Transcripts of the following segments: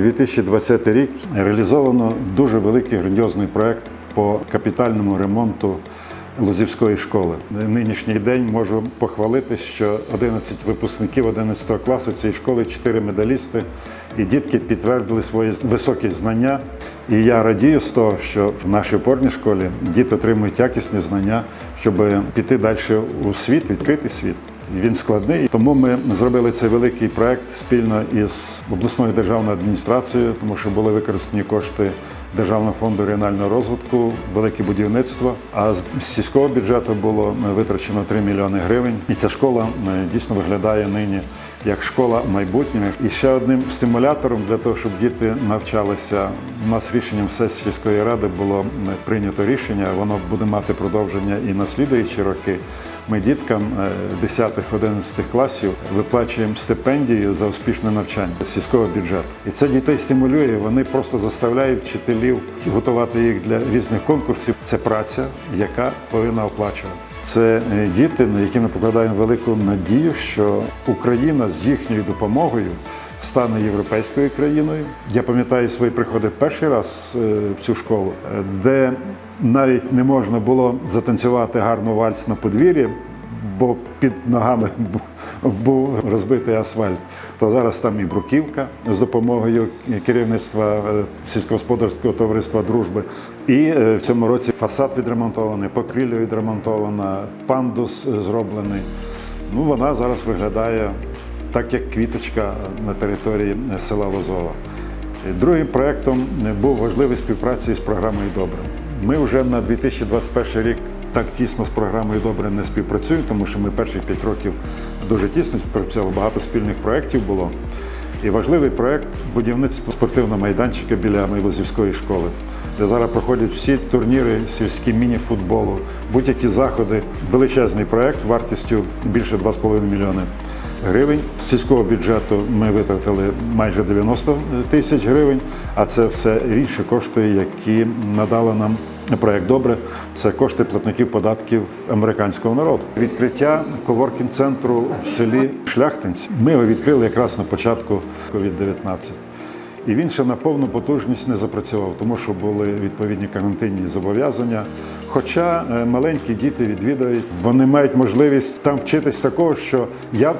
2020 рік реалізовано дуже великий грандіозний проект по капітальному ремонту Лозівської школи. Нинішній день можу похвалити, що 11 випускників 11 класу цієї школи, 4 медалісти, і дітки підтвердили свої високі знання. І я радію з того, що в нашій опорній школі діти отримують якісні знання, щоб піти далі у світ, відкритий світ. Він складний, тому ми зробили цей великий проект спільно із обласною державною адміністрацією, тому що були використані кошти Державного фонду регіонального розвитку, велике будівництво. А з сільського бюджету було е, витрачено 3 мільйони гривень. І ця школа е, дійсно виглядає нині як школа майбутнього. І ще одним стимулятором для того, щоб діти навчалися. У нас рішенням сесії сільської ради було е, прийнято рішення. Воно буде мати продовження і на слідуючі роки. Ми діткам 10-11 класів виплачуємо стипендію за успішне навчання з сільського бюджету. І це дітей стимулює. Вони просто заставляють вчителів готувати їх для різних конкурсів. Це праця, яка повинна оплачуватися. Це е, діти, на які ми покладаємо велику надію, що Україна з їхньою допомогою стане європейською країною. Я пам'ятаю свої приходи перший раз е, в цю школу, е, де навіть не можна було затанцювати гарно вальс на подвір'ї, бо під ногами був розбитий асфальт. То зараз там і бруківка з допомогою керівництва е, сільськогосподарського товариства дружби. І в цьому році фасад відремонтований, покрівля відремонтована, пандус зроблений. Ну, вона зараз виглядає так, як квіточка на території села Лозова. Другим проєктом був важливий співпраці з програмою Добре. Ми вже на 2021 рік так тісно з програмою Добре не співпрацюємо, тому що ми перші 5 років дуже тісно співпрацювали, багато спільних проєктів було. І важливий проєкт будівництво спортивного майданчика біля Майлозівської школи, де зараз проходять всі турніри сільські міні-футболу, будь-які заходи. Величезний проєкт вартістю більше 2,5 мільйони гривень. З сільського бюджету ми витратили майже 90 тисяч гривень, а це все інші кошти, які надали нам проект добре. Це кошти платників податків американського народу. Відкриття коворкінг-центру в селі Шляхтинці. Ми його відкрили якраз на початку COVID-19. І він ще на повну потужність не запрацював, тому що були відповідні карантинні зобов'язання. Хоча е, маленькі діти відвідують, вони мають можливість там вчитись такого, що я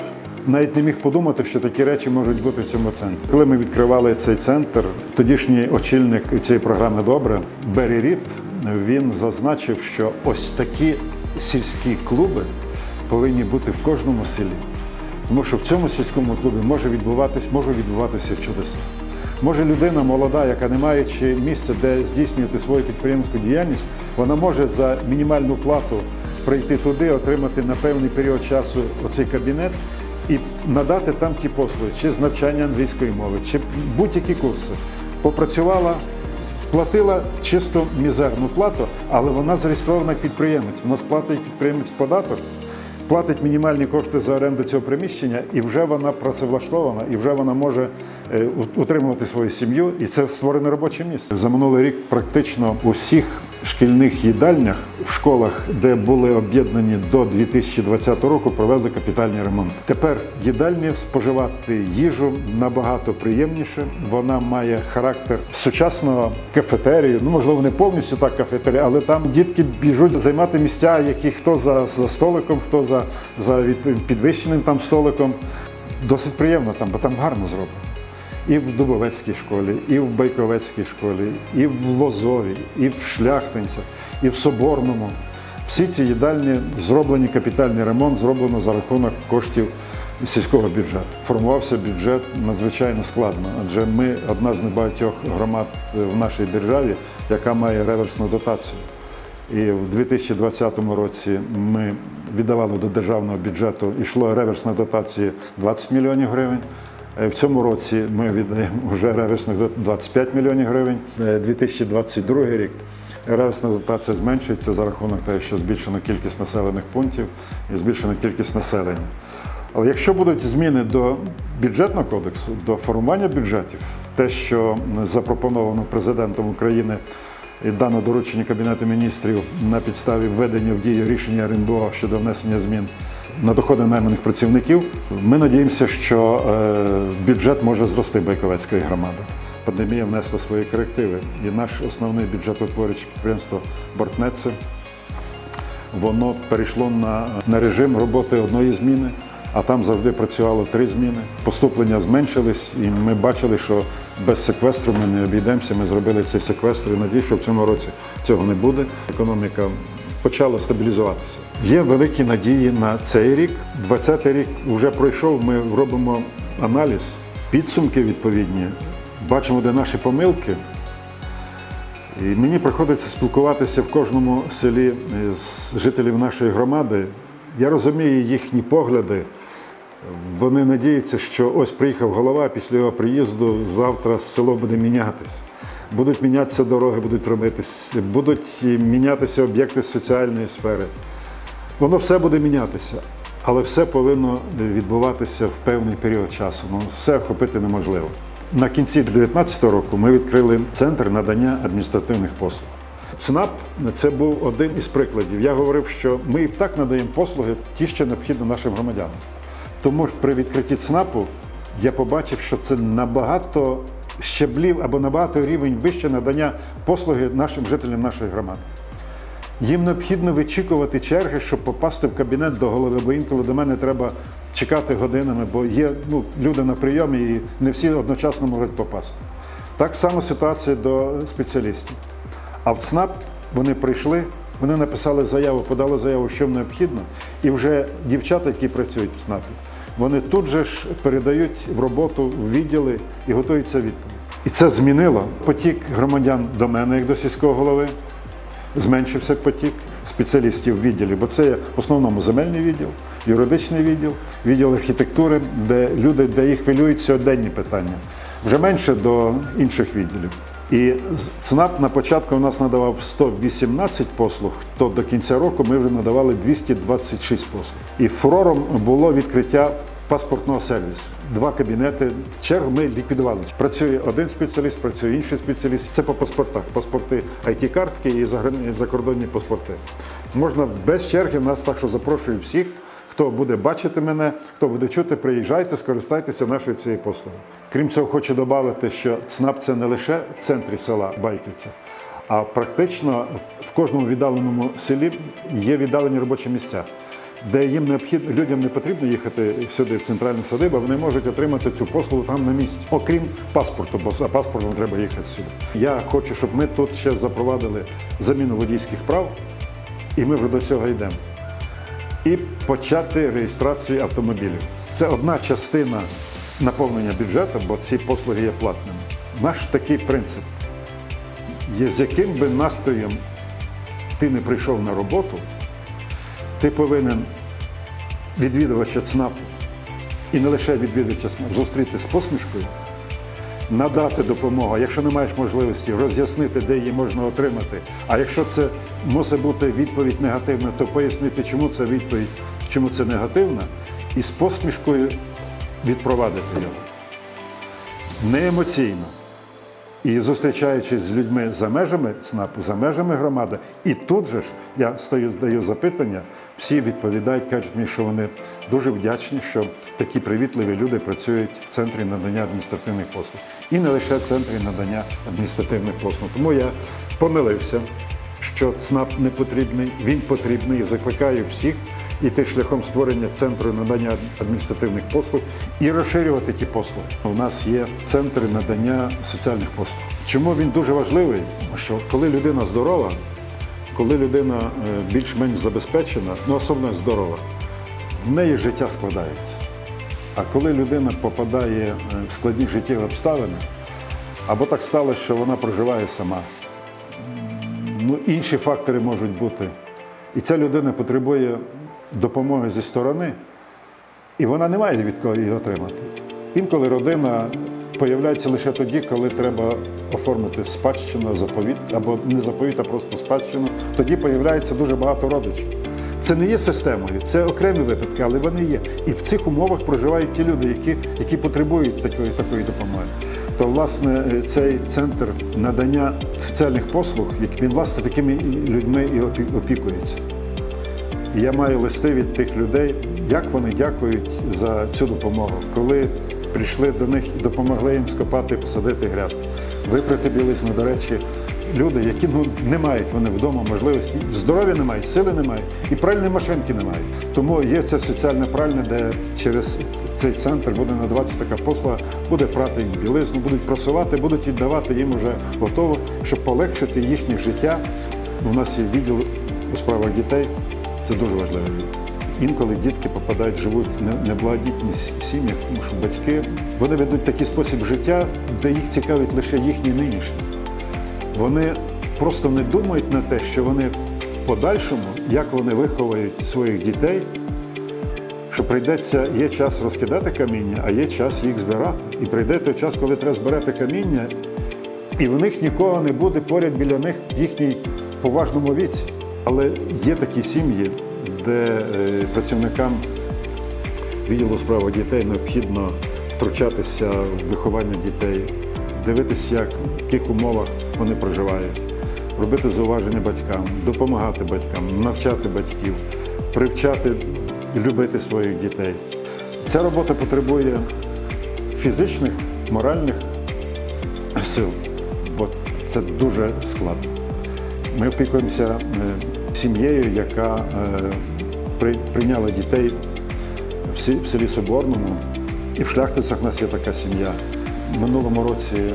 навіть не міг подумати, що такі речі можуть бути в цьому центрі. Коли ми відкривали цей центр, тодішній очільник цієї програми Добре Беррі Рід, він зазначив, що ось такі сільські клуби повинні бути в кожному селі. Тому що в цьому сільському клубі може відбуватись, може відбуватися чудеса. Може людина молода, яка не маючи місця, де здійснювати свою підприємську діяльність, вона може за мінімальну плату прийти туди, отримати на певний період часу оцей кабінет і надати там ті послуги, чи з навчання англійської мови, чи будь-які курси. Попрацювала, сплатила чисто мізерну плату, але вона зареєстрована підприємець. Вона сплатить підприємець податок платить мінімальні кошти за оренду цього приміщення, і вже вона працевлаштована, і вже вона може е, утримувати свою сім'ю, і це створене робоче місце. За минулий рік практично у всіх шкільних їдальнях в школах, де були об'єднані до 2020 року, провели капітальний ремонт. Тепер в їдальні споживати їжу набагато приємніше. Вона має характер сучасного кафетерію. Ну можливо, не повністю так кафетерія, але там дітки біжуть займати місця, які хто за, за столиком, хто за, за підвищеним там столиком. Досить приємно там, бо там гарно зроблено. І в Дубовецькій школі, і в Байковецькій школі, і в Лозові, і в Шляхтинцях, і в Соборному. Всі ці їдальні зроблені капітальний ремонт, зроблено за рахунок коштів сільського бюджету. Формувався бюджет надзвичайно складно, адже ми одна з небагатьох громад в нашій державі, яка має реверсну дотацію. І в 2020 році ми віддавали до державного бюджету, йшло реверсна дотація 20 мільйонів гривень. Е, В цьому році ми віддаємо вже реверсних до- 25 мільйонів гривень. Е, 2022 рік реверсна дотація зменшується за рахунок того, що збільшена кількість населених пунктів і збільшена кількість населення. Але якщо будуть зміни до бюджетного кодексу, до формування бюджетів, те, що запропоновано президентом України і дано доручення Кабінету міністрів на підставі введення в дію рішення РНБО щодо внесення змін на доходи найманих працівників, ми надіємося, що е, бюджет може зрости Байковецької громади. пандемія внесла свої корективи. І наш основний бюджетотворюче підприємство Бортнеце воно перейшло на, на режим роботи одної зміни, а там завжди працювало три зміни. Поступлення зменшились, і ми бачили, що без секвестру ми не обійдемося. Ми зробили цей секвестр і надію, що в цьому році цього не буде. Економіка почала стабілізуватися. Є великі надії на цей рік. 20-й рік вже пройшов. Ми робимо аналіз, підсумки відповідні, бачимо, де наші помилки. І мені приходиться спілкуватися в кожному селі з жителів нашої громади. Я розумію їхні погляди. Вони надіються, що ось приїхав голова, після його приїзду завтра село буде мінятися. Будуть мінятися дороги, будуть робитись, будуть мінятися об'єкти соціальної сфери. Воно все буде мінятися, але все повинно відбуватися в певний період часу. Ну, все охопити неможливо. На кінці 2019 року ми відкрили центр надання адміністративних послуг. ЦНАП це був один із прикладів. Я говорив, що ми і так надаємо послуги, ті, що необхідно нашим громадянам. Тому при відкритті ЦНАПу я побачив, що це набагато щеблів або набагато рівень вище надання послуги нашим жителям нашої громади. Їм необхідно вичікувати черги, щоб попасти в кабінет до голови, бо інколи до мене треба чекати годинами, бо є ну, люди на прийомі і не всі одночасно можуть попасти. Так само ситуація до спеціалістів. А в ЦНАП вони прийшли, вони написали заяву, подали заяву, що необхідно, і вже дівчата, які працюють в ЦНАПі, вони тут же ж передають в роботу в відділи і готуються відповідь. І це змінило потік громадян до мене, як до сільського голови зменшився потік спеціалістів в відділі, бо це є в основному земельний відділ, юридичний відділ, відділ архітектури, де люди, де їх хвилюють сьогоденні питання. Вже менше до інших відділів. І ЦНАП на початку у нас надавав 118 послуг, то до кінця року ми вже надавали 226 послуг. І фурором було відкриття паспортного сервісу. Два кабінети. Чергу ми ліквідували. Працює один спеціаліст, працює інший спеціаліст. Це по паспортах. Паспорти IT-картки і загран- закордонні паспорти. Можна без черги нас так, що запрошую всіх. Хто буде бачити мене, хто буде чути, приїжджайте, скористайтеся нашою цією послугою. Крім цього, хочу додати, що ЦНАП це не лише в центрі села Байківця, а практично в кожному віддаленому селі є віддалені робочі місця, де їм необхідно людям не потрібно їхати сюди, в центральну садибу, вони можуть отримати цю послугу там на місці, окрім паспорту, бо за паспортом треба їхати сюди. Я хочу, щоб ми тут ще запровадили заміну водійських прав, і ми вже до цього йдемо і почати реєстрацію автомобілів. Це одна частина наповнення бюджету, бо ці послуги є платними. Наш такий принцип. З яким би настроєм ти не прийшов на роботу, ти повинен відвідувача ЦНАПу і не лише відвідувача ЦНАПу, зустріти з посмішкою, надати допомогу. Якщо не маєш можливості, роз'яснити, де її можна отримати. А якщо це мусить бути відповідь негативна, то пояснити, чому це відповідь, чому це негативна, і з посмішкою відпровадити його. Не емоційно. І зустрічаючись з людьми за межами ЦНАПу, за межами громади, і тут же ж я стою, здаю запитання, всі відповідають, кажуть мені, що вони дуже вдячні, що такі привітливі люди працюють в центрі надання адміністративних послуг. І не лише в центрі надання адміністративних послуг. Тому я помилився, що ЦНАП не потрібний, він потрібний і закликаю всіх іти шляхом створення центру надання адміністративних послуг і розширювати ті послуги. У нас є центри надання соціальних послуг. Чому він дуже важливий? Що коли людина здорова, коли людина е, більш-менш забезпечена, ну особливо здорова, в неї життя складається. А коли людина попадає е, в складні життєві обставини, або так сталося, що вона проживає сама, ну, інші фактори можуть бути. І ця людина потребує допомоги зі сторони, і вона не має від кого її отримати. Інколи родина появляється лише тоді, коли треба оформити спадщину, заповіт, або не заповіт, а просто спадщину. Тоді появляється дуже багато родичів. Це не є системою, це окремі випадки, але вони є. І в цих умовах проживають ті люди, які, які потребують такої, такої допомоги. То, власне, цей центр надання соціальних послуг, він власне такими людьми і опікується. Я маю листи від тих людей, як вони дякують за цю допомогу. Коли прийшли до них і допомогли їм скопати, посадити грядки, випрати білизну. До речі, люди, які ну, не мають вони вдома можливості, здоров'я немає, сили немає, і пральної машинки немає. Тому є це соціальне пральня, де через цей центр буде надаватися така послуга, буде прати їм білизну, будуть просувати, будуть віддавати їм вже готово, щоб полегшити їхнє життя. У нас є відділ у справах дітей. Це дуже відділ. Інколи дітки попадають, живуть в не- неблагодітні сім'ях, тому що батьки вони ведуть такий спосіб життя, де їх цікавить лише їхній нинішній. Вони просто не думають на те, що вони в подальшому, як вони виховують своїх дітей, що прийдеться, є час розкидати каміння, а є час їх збирати. І прийде той час, коли треба збирати каміння, і в них нікого не буде поряд біля них в їхній поважному віці. Але є такі сім'ї, де е, працівникам відділу справи дітей необхідно втручатися в виховання дітей, дивитися, як, в яких умовах вони проживають, робити зауваження батькам, допомагати батькам, навчати батьків, привчати любити своїх дітей. Ця робота потребує фізичних, моральних сил, бо це дуже складно. Ми опікуємося е, сім'єю, яка е, прийняла дітей в селі Соборному. І в Шляхтицях у нас є така сім'я. Минулому році е,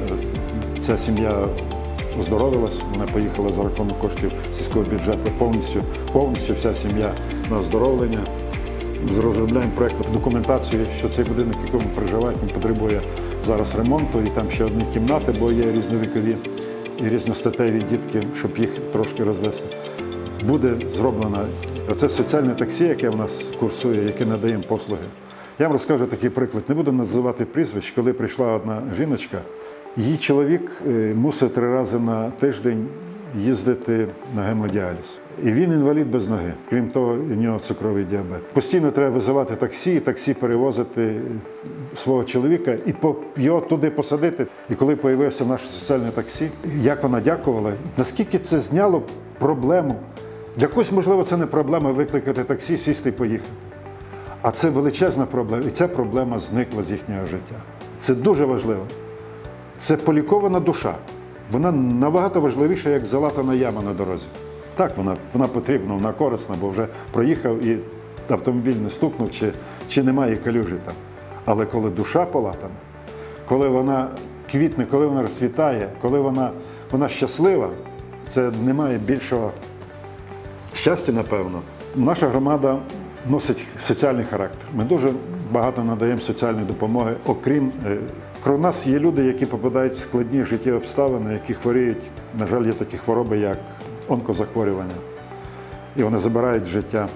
ця сім'я оздоровилась, вона поїхала за рахунок коштів сільського бюджету повністю, повністю вся сім'я на оздоровлення. Розробляємо проєктну документацію, що цей будинок, в якому проживають, він потребує зараз ремонту, і там ще одні кімнати, бо є різновікові і різностатеві дітки, щоб їх трошки розвести. Буде зроблено це соціальне таксі, яке в нас курсує, яке надає послуги. Я вам розкажу такий приклад. Не буду називати прізвищ, коли прийшла одна жіночка, її чоловік е, мусив три рази на тиждень їздити на гемодіаліз. І він інвалід без ноги. Крім того, у нього цукровий діабет. Постійно треба визивати таксі, і таксі перевозити свого чоловіка і його туди посадити. І коли з'явився наше соціальне таксі, як вона дякувала, наскільки це зняло проблему. Для когось, можливо, це не проблема викликати таксі, сісти і поїхати. А це величезна проблема, і ця проблема зникла з їхнього життя. Це дуже важливо. Це полікована душа. Вона набагато важливіша, як залатана яма на дорозі. Так, вона, вона потрібна, вона корисна, бо вже проїхав і автомобіль не стукнув, чи, чи немає калюжі там. Але коли душа полатана, коли вона квітне, коли вона розцвітає, коли вона, вона щаслива, це немає більшого щастя, напевно. Наша громада носить соціальний характер. Ми дуже багато надаємо соціальної допомоги, окрім крім нас є люди, які попадають в складні життєві обставини, які хворіють. На жаль, є такі хвороби, як онкозахворювання, і вони забирають життя.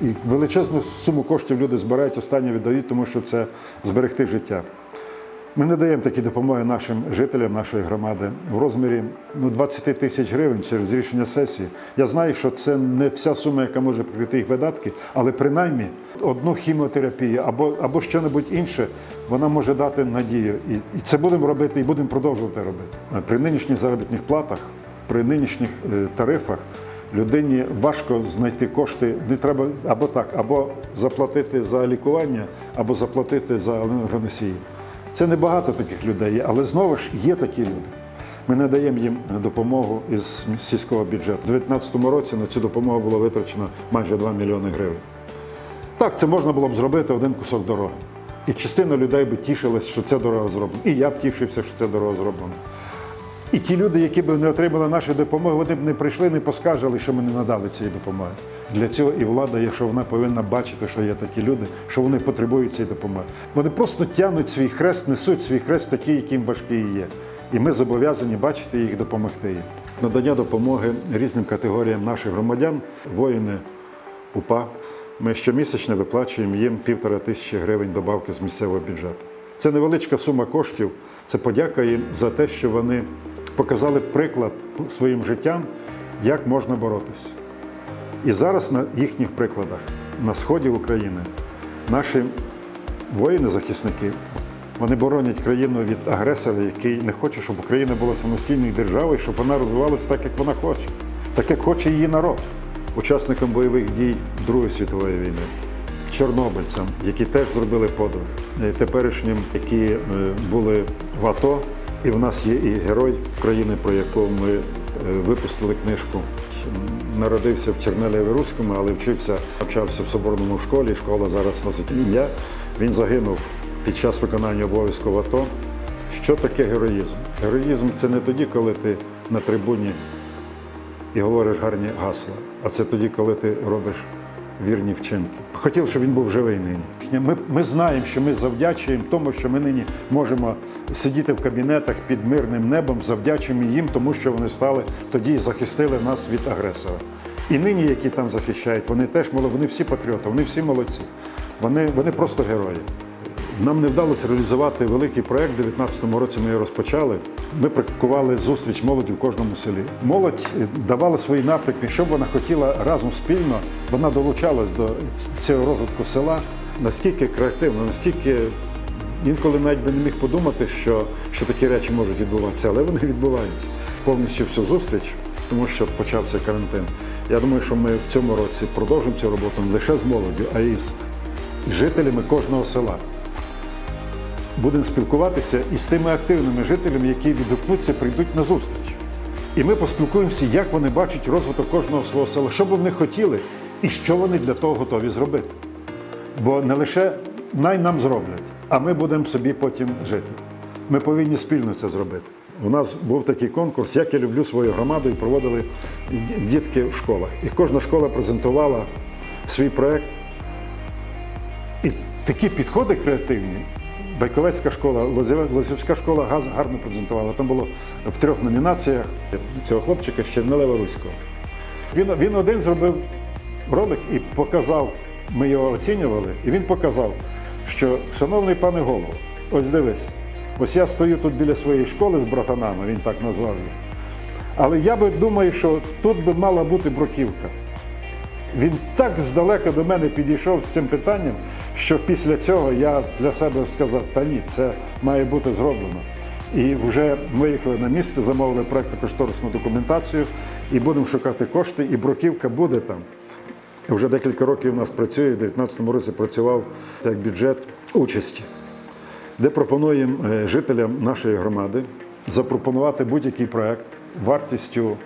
І величезну суму коштів люди збирають, останнє віддають, тому що це зберегти життя. Ми не даємо такі допомоги нашим жителям нашої громади в розмірі ну, 20 тисяч гривень через рішення сесії. Я знаю, що це не вся сума, яка може покрити їх видатки, але принаймні одну хіміотерапію або, або що-небудь інше вона може дати надію. І, і це будемо робити і будемо продовжувати робити. При нинішніх заробітних платах, при нинішніх е, тарифах людині важко знайти кошти. Не треба або так, або заплатити за лікування, або заплатити за енергоносії. Це небагато таких людей, але знову ж є такі люди. Ми надаємо їм допомогу із сільського бюджету. У 2019 році на цю допомогу було витрачено майже 2 мільйони гривень. Так, це можна було б зробити один кусок дороги. І частина людей би тішилась, що ця дорога зроблена. І я б тішився, що це дорога зроблена. І ті люди, які б не отримали нашої допомоги, вони б не прийшли, не поскаржили, що ми не надали цієї допомоги. Для цього і влада, якщо вона повинна бачити, що є такі люди, що вони потребують цієї допомоги. Вони просто тягнуть свій хрест, несуть свій хрест такий, яким важкий є. І ми зобов'язані бачити їх допомогти їм. Надання допомоги різним категоріям наших громадян, воїни УПА. Ми щомісячно виплачуємо їм півтора тисячі гривень добавки з місцевого бюджету. Це невеличка сума коштів. Це подяка їм за те, що вони показали приклад своїм життям, як можна боротися. І зараз на їхніх прикладах на сході України наші воїни-захисники вони боронять країну від агресора, який не хоче, щоб Україна була самостійною державою, щоб вона розвивалася так, як вона хоче, так як хоче її народ, учасникам бойових дій Другої світової війни, чорнобильцям, які теж зробили подвиг, е, теперішнім, які е, були в АТО. І в нас є і герой країни, про якого ми е, випустили книжку. Народився в Чернелеві Руському, але вчився, навчався в Соборному школі. Школа зараз носить ім'я. Він загинув під час виконання обов'язку АТО. Що таке героїзм? Героїзм це не тоді, коли ти на трибуні і говориш гарні гасла, а це тоді, коли ти робиш вірні вчинки. Хотів, щоб він був живий нині. Ми, ми знаємо, що ми завдячуємо тому, що ми нині можемо сидіти в кабінетах під мирним небом, завдячуємо їм, тому що вони стали тоді і захистили нас від агресора. І нині, які там захищають, вони теж вони всі патріоти, вони всі молодці. Вони, вони просто герої. Нам не вдалося реалізувати великий проект. У 2019 році ми його розпочали. Ми практикували зустріч молоді в кожному селі. Молодь е, давала свої напрямки, що б вона хотіла разом спільно. Вона долучалась до цього розвитку села наскільки креативно, наскільки інколи навіть би не міг подумати, що, що такі речі можуть відбуватися, але вони відбуваються. Повністю всю зустріч, тому що почався карантин. Я думаю, що ми в цьому році продовжимо цю роботу не лише з молоддю, а й з жителями кожного села будемо спілкуватися із тими активними жителями, які відгукнуться, прийдуть на зустріч. І ми поспілкуємося, як вони бачать розвиток кожного свого села, що б вони хотіли і що вони для того готові зробити. Бо не лише най нам зроблять, а ми будемо собі потім жити. Ми повинні спільно це зробити. У нас був такий конкурс, як я люблю свою громаду, і проводили дітки в школах. І кожна школа презентувала свій проект. І такі підходи креативні. Байковецька школа, Лозівська школа гарно презентувала. Там було в трьох номінаціях цього хлопчика з Чернелева Руського. Він, він один зробив ролик і показав, ми його оцінювали, і він показав, що, шановний пане голово, ось дивись, ось я стою тут біля своєї школи з братанами, він так назвав їх. Але я би думаю, що тут би мала бути бруківка. Він так здалека до мене підійшов з цим питанням, що після цього я для себе сказав, та ні, це має бути зроблено. І вже виїхали на місце, замовили проєктно-кошторисну документацію і будемо шукати кошти, і бруківка буде там. Вже декілька років у нас працює, в 2019 році працював як бюджет участі, де пропонуємо е, жителям нашої громади запропонувати будь-який проект вартістю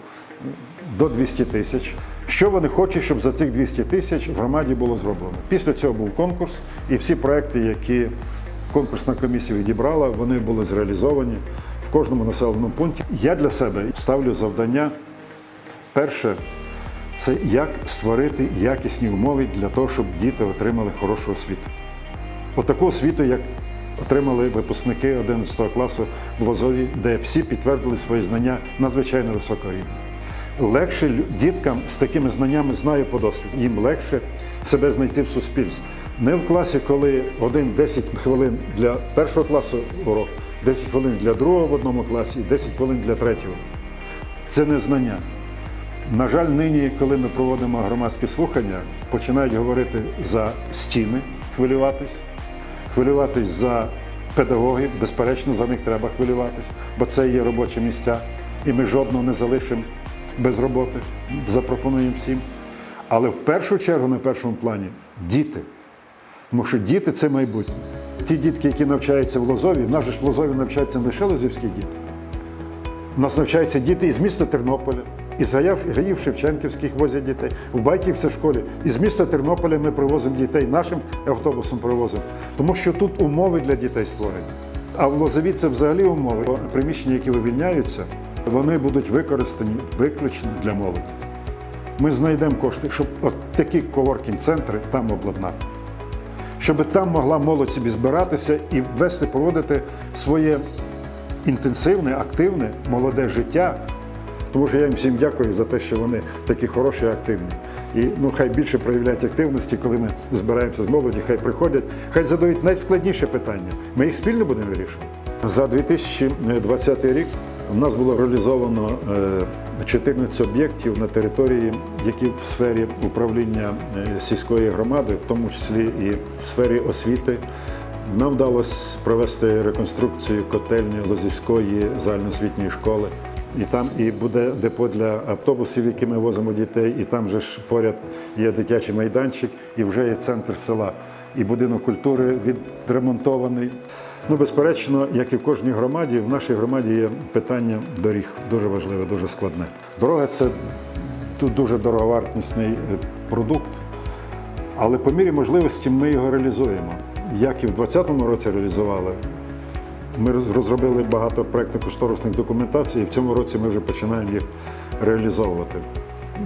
до 200 тисяч. Що вони хочуть, щоб за цих 200 тисяч в громаді було зроблено. Після цього був конкурс, і всі проекти, які конкурсна комісія відібрала, вони були зреалізовані в кожному населеному пункті. Я для себе ставлю завдання. Перше, це як створити якісні умови для того, щоб діти отримали хорошу освіту. Отаку освіту, як отримали випускники 11 класу в Лозові, де всі підтвердили свої знання надзвичайно високого рівня. Легше діткам з такими знаннями знаю по досвіду. Їм легше себе знайти в суспільстві. Не в класі, коли один 10 хвилин для першого класу урок, 10 хвилин для другого в одному класі, 10 хвилин для третього. Це не знання. На жаль, нині, коли ми проводимо громадські слухання, починають говорити за стіни, хвилюватись, хвилюватись за педагогів, безперечно, за них треба хвилюватись, бо це є робочі місця, і ми жодного не залишимо без роботи, запропонуємо всім. Але в першу чергу, на першому плані, діти. Тому що діти це майбутнє. Ті дітки, які навчаються в Лозові, в нас же ж в Лозові навчаються не лише лозівські діти. У нас навчаються діти із міста Тернополя, із гаїв Шевченківських возять дітей, в Байківці школі. Із міста Тернополя ми привозимо дітей, нашим автобусом привозимо, тому що тут умови для дітей створені. А в Лозові це взагалі умови. Приміщення, які вивільняються, вони будуть використані виключно для молоді. Ми знайдемо кошти, щоб от такі коворкінг-центри там обладнати щоб там могла молодь собі збиратися і вести, проводити своє інтенсивне, активне, молоде життя. Тому що я їм всім дякую за те, що вони такі хороші і активні. І ну, хай більше проявляють активності, коли ми збираємося з молоді, хай приходять, хай задають найскладніші питання. Ми їх спільно будемо вирішувати. За 2020 рік у нас було реалізовано е, 14 об'єктів на території, які в сфері управління е, сільської громади, в тому числі і в сфері освіти. Нам вдалося провести реконструкцію котельні Лозівської загальноосвітньої школи. і там і буде депо для автобусів, які ми возимо дітей, і там же ж поряд є дитячий майданчик, і вже є центр села, і будинок культури відремонтований. Ну, безперечно, як і в кожній громаді, в нашій громаді є питання доріг, дуже важливе, дуже складне. Дорога це тут дуже дороговартісний е, продукт. Але по мірі можливості ми його реалізуємо. Як і в 2020 році реалізували, ми розробили багато проєктно-кошторисних документацій, і в цьому році ми вже починаємо їх реалізовувати.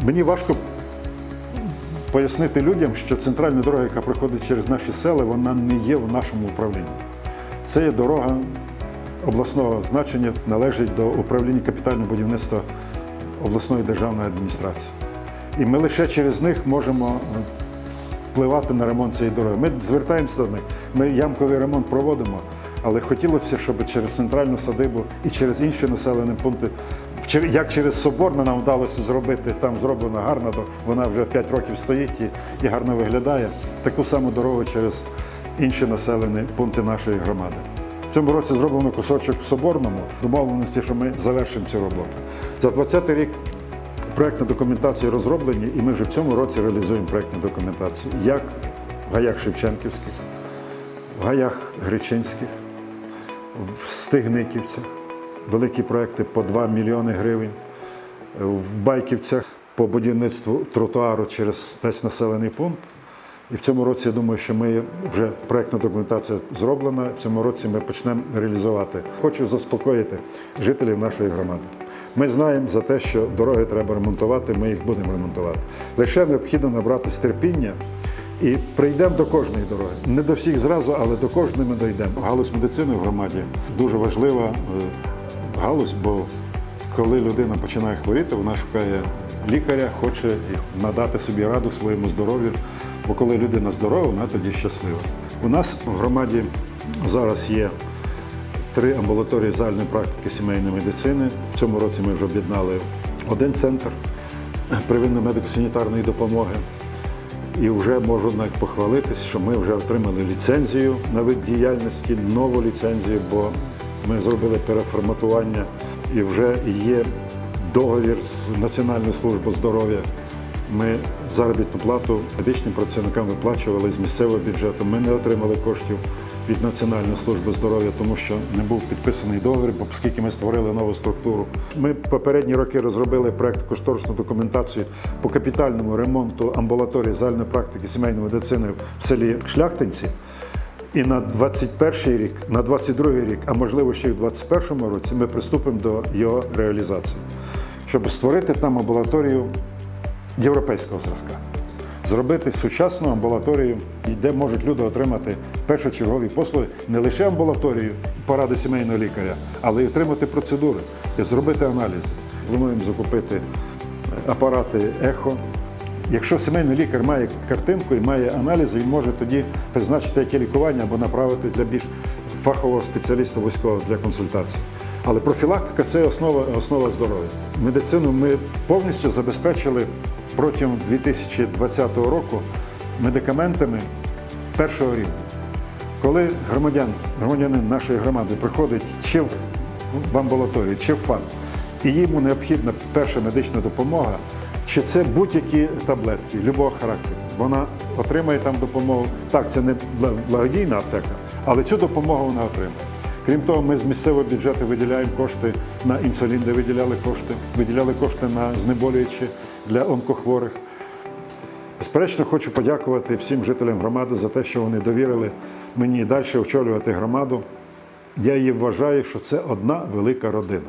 Мені важко пояснити людям, що центральна дорога, яка проходить через наші села, вона не є в нашому управлінні. Це дорога обласного значення, належить до управління капітального будівництва обласної державної адміністрації. І ми лише через них можемо е, впливати на ремонт цієї дороги. Ми звертаємося до них, ми ямковий ремонт проводимо, але хотілося б, щоб через центральну садибу і через інші населені пункти, як через Соборне нам вдалося зробити, там зроблена гарна вона вже 5 років стоїть і гарно виглядає. Таку саму дорогу через інші населені пункти нашої громади. В цьому році зроблено кусочок в Соборному, домовленості, що ми завершимо цю роботу. За 20 рік Проектні документації розроблені, і ми вже в цьому році реалізуємо проектні документації як в гаях Шевченківських, в гаях Гречинських, в Стигниківцях. Великі проекти по 2 мільйони гривень, в Байківцях по будівництву тротуару через весь населений пункт. І в цьому році я думаю, що ми вже проектна документація зроблена. В цьому році ми почнемо реалізувати. Хочу заспокоїти жителів нашої громади. Ми знаємо за те, що дороги треба ремонтувати, ми їх будемо ремонтувати. Лише необхідно набратися терпіння і прийдемо до кожної дороги. Не до всіх зразу, але до кожної ми дійдемо. Галузь медицини в громаді дуже важлива е, галузь, бо коли людина починає хворіти, вона шукає лікаря, хоче надати собі раду своєму здоров'ю. Бо коли людина здорова, вона тоді щаслива. У нас в громаді зараз є три амбулаторії загальної практики сімейної медицини. В цьому році ми вже об'єднали один центр первинної медико-санітарної допомоги. І вже можу навіть похвалитись, що ми вже отримали ліцензію на вид діяльності, нову ліцензію, бо ми зробили переформатування і вже є договір з Національною службою здоров'я. Ми заробітну плату медичним працівникам виплачували з місцевого бюджету. Ми не отримали коштів від Національної служби здоров'я, тому що не був підписаний договір, бо оскільки ми створили нову структуру. Ми попередні роки розробили проект кошторисну документацію по капітальному ремонту амбулаторії загальної практики сімейної медицини в селі Шляхтинці. І на 21 рік, на 22 рік, а можливо ще й в 21 році, ми приступимо до його реалізації, щоб створити там амбулаторію європейського зразка. Зробити сучасну амбулаторію, де можуть люди отримати першочергові послуги, не лише амбулаторію, поради сімейного лікаря, але й отримати процедури і зробити аналізи. Плануємо закупити апарати ехо. Якщо сімейний лікар має картинку і має аналізи, він може тоді призначити яке лікування або направити для більш фахового спеціаліста військового для консультації. Але профілактика це основа, основа здоров'я. Медицину ми повністю забезпечили протягом 2020 року медикаментами першого рівня. Коли громадян, громадянин нашої громади приходить чи в, амбулаторію, чи в ФАП, і йому необхідна перша медична допомога, чи це будь-які таблетки любого характеру, вона отримає там допомогу. Так, це не благодійна аптека, але цю допомогу вона отримає. Крім того, ми з місцевого бюджету виділяємо кошти на інсулін, де виділяли кошти, виділяли кошти на знеболюючі для онкохворих. Безперечно, хочу подякувати всім жителям громади за те, що вони довірили мені далі очолювати громаду. Я її вважаю, що це одна велика родина.